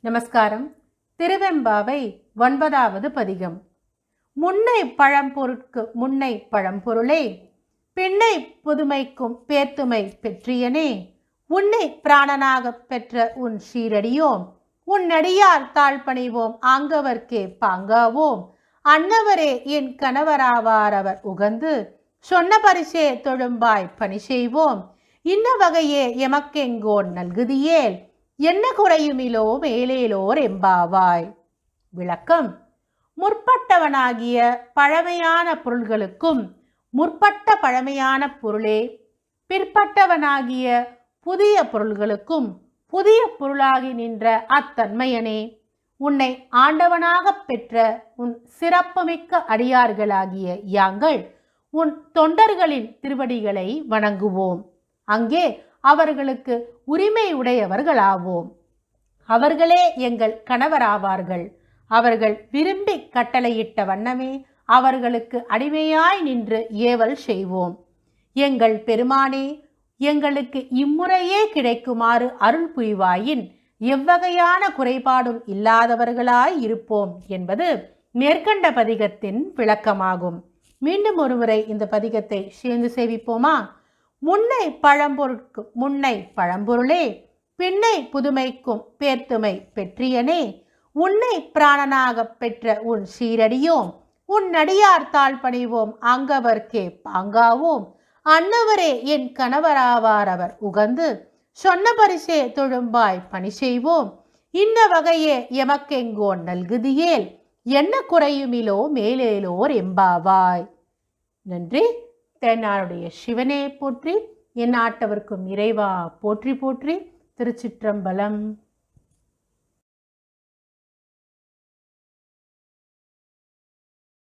நமஸ்காரம். திருவெம்பாவை ஒன்பதாவது பதிகம். முன்னை பழம்பொருட்கு முன்னை பழம்பொருளே பின்னை புதுமைக்கும் பேத்துமை பெற்றியனே உன்னை பிராணனாகப் பெற்ற உன் சீரடியோம் உன்னடியார் தாழ்பணிவோம் ஆங்கவர்க்கே பாங்காவோம் அன்னவரே என் கணவராவாரவர் உகந்து சொன்ன பரிசே தொழும்பாய் பணி செய்வோம் இன்ன வகையே எமக்கெங்கோன் நல்குதியேல் என்ன குறையுமிலோ மேலேலோர் எம்பாவாய். விளக்கம். முற்பட்டவனாகிய பழமையான பொருள்களுக்கும் முற்பட்ட பழமையான பொருளே. பிற்பட்டவனாகிய புதிய பொருள்களுக்கும் புதிய பொருளாகி நின்ற அத்தன்மையனே. உன்னை ஆண்டவனாகப் பெற்ற உன் சிறப்புமிக்க அடியார்களாகிய யாங்கள் உன் தொண்டர்களின் திருவடிகளை வணங்குவோம். அங்கே அவர்களுக்கு உரிமை உடையவர்களாவோம் அவர்களே எங்கள் கணவராவார்கள். அவர்கள் விரும்பி கட்டளையிட்ட வண்ணமே அவர்களுக்கு அடிமையாய் நின்று ஏவல் செய்வோம். எங்கள் பெருமானே எங்களுக்கு இம்முறையே கிடைக்குமாறு அருள் புரிவாயின் எவ்வகையான குறைபாடும் இல்லாதவர்களாய் இருப்போம் என்பது மேற்கண்ட பதிகத்தின் விளக்கமாகும். மீண்டும் ஒருமுறை இந்த பதிகத்தை சேர்ந்து சேவிப்போமா? முன்னை பழம்பொருட்கு முன்னை பழம்பொருளே பின்னை புதுமைக்கும் பேர்த்துமை பெற்றியனே உன்னை பிராணனாகப் பெற்ற உன் சீரடியோம் உன் நடியார்த்தால் தாழ் பணிவோம் அங்கவர்க்கே பாங்காவோம். அன்னவரே என் கணவராவார் அவர் உகந்து சொன்ன பரிசே தொழும்பாய் பணி செய்வோம். இன்ன வகையே எமக்கெங்கோ நல்குதியேல் என்ன குறையுமிலோ மேலேலோர் எம்பாவாய். நன்றி. தென்னாருடைய சிவனே போற்றி என் ஆட்டவர்க்கும் இறைவா போற்றி போற்றி. திருச்சிற்றம்பலம்.